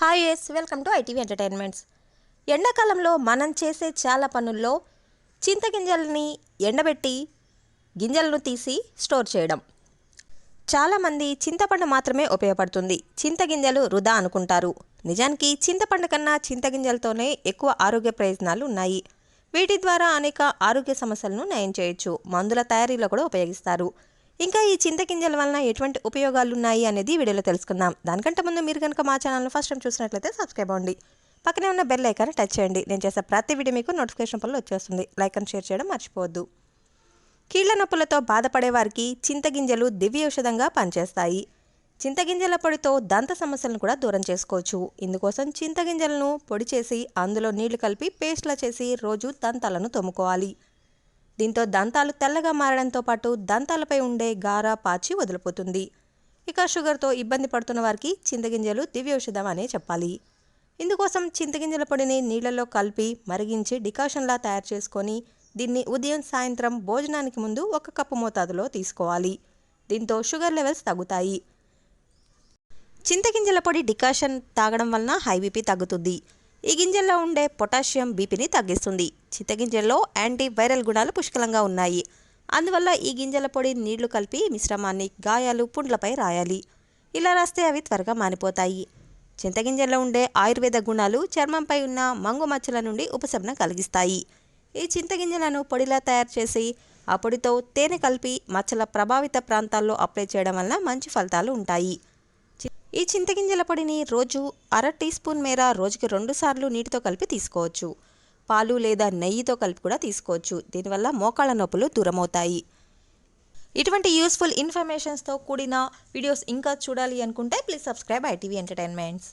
Hi yes welcome to ITV entertainments. ఎండాకాలంలో మనం చేసే చాలా పనుల్లో చింతగింజల్ని ఎండబెట్టి గింజలను తీసి స్టోర్ చేయడం. చాలామంది చింతపండు మాత్రమే ఉపయోగపడుతుంది. చింతగింజలు వృధా అనుకుంటారు. నిజానికి చింతపండు కన్నా చింతగింజలతోనే ఎక్కువ ఆరోగ్య ప్రయోజనాలు ఉన్నాయి. వీటి ద్వారా అనేక ఆరోగ్య సమస్యలను నయం చేయొచ్చు. మందుల తయారీలో కూడా ఉపయోగిస్తారు. ఇంకా ఈ చింతగింజల వలన ఎటువంటి ఉపయోగాలు ఉన్నాయి అనేది వీడియోలో తెలుసుకుందాం. దానికంటే ముందు మీరు కనుక మా ఛానల్ను ఫస్ట్ టైం చూసినట్లయితే సబ్స్క్రైబ్ అవ్వండి. పక్కనే ఉన్న బెల్ ఐకాన్ టచ్ చేయండి. నేను చేసే ప్రతి వీడియో మీకు నోటిఫికేషన్ పనులు వచ్చేస్తుంది. లైక్ అండ్ షేర్ చేయడం మర్చిపోవద్దు. కీళ్ళ నొప్పులతో బాధపడే వారికి చింతగింజలు దివ్య ఔషధంగా పనిచేస్తాయి చింతగింజల పొడితో దంత సమస్యలను కూడా దూరం చేసుకోవచ్చు. ఇందుకోసం చింతగింజలను పొడి చేసి అందులో నీళ్ళు కలిపి పేస్ట్లా చేసి రోజు దంతాలను తోముకోవాలి. దీంతో దంతాలు తెల్లగా మారడంతో పాటు దంతాలపై ఉండే గార పాచి వదిలిపోతుంది. ఇక షుగర్తో ఇబ్బంది పడుతున్న వారికి చింతగింజలు దివ్య ఔషధం అనే చెప్పాలి. ఇందుకోసం చింతగింజల పొడిని నీళ్ళలో కలిపి మరిగించి డికాషన్లా తయారు చేసుకొని దీన్ని ఉదయం సాయంత్రం భోజనానికి ముందు ఒక కప్పు మోతాదులో తీసుకోవాలి. దీంతో షుగర్ లెవెల్స్ తగ్గుతాయి. చింతగింజల పొడి డికాషన్ తాగడం వలన హై బీపీ తగ్గుతుంది. ఈ గింజల్లో ఉండే పొటాషియం బీపీని తగ్గిస్తుంది. చింతగింజల్లో యాంటీ వైరల్ గుణాలు పుష్కలంగా ఉన్నాయి. అందువల్ల ఈ గింజల పొడి నీళ్ళు కలిపి మిశ్రమాన్ని గాయాలు పుండ్లపై రాయాలి. ఇలా రాస్తే అవి త్వరగా మానిపోతాయి. చింతగింజల్లో ఉండే ఆయుర్వేద గుణాలు చర్మంపై ఉన్న మంగు మచ్చల నుండి ఉపశమనం కలిగిస్తాయి. ఈ చింతగింజలను పొడిలా తయారు చేసి ఆ పొడితో తేనె కలిపి మచ్చల ప్రభావిత ప్రాంతాల్లో అప్లై చేయడం వలన మంచి ఫలితాలు ఉంటాయి. ఈ చింతగింజల పొడిని రోజు అర టీ స్పూన్ మేర రోజుకి రెండుసార్లు నీటితో కలిపి తీసుకోవచ్చు. పాలు లేదా నెయ్యితో కలిపి కూడా తీసుకోవచ్చు. దీనివల్ల మోకాళ్ళ నొప్పులు దూరమవుతాయి. ఇటువంటి యూస్ఫుల్ ఇన్ఫర్మేషన్స్తో కూడిన వీడియోస్ ఇంకా చూడాలి అనుకుంటే ప్లీజ్ సబ్స్క్రైబ్ ఐటీవీ ఎంటర్టైన్మెంట్స్.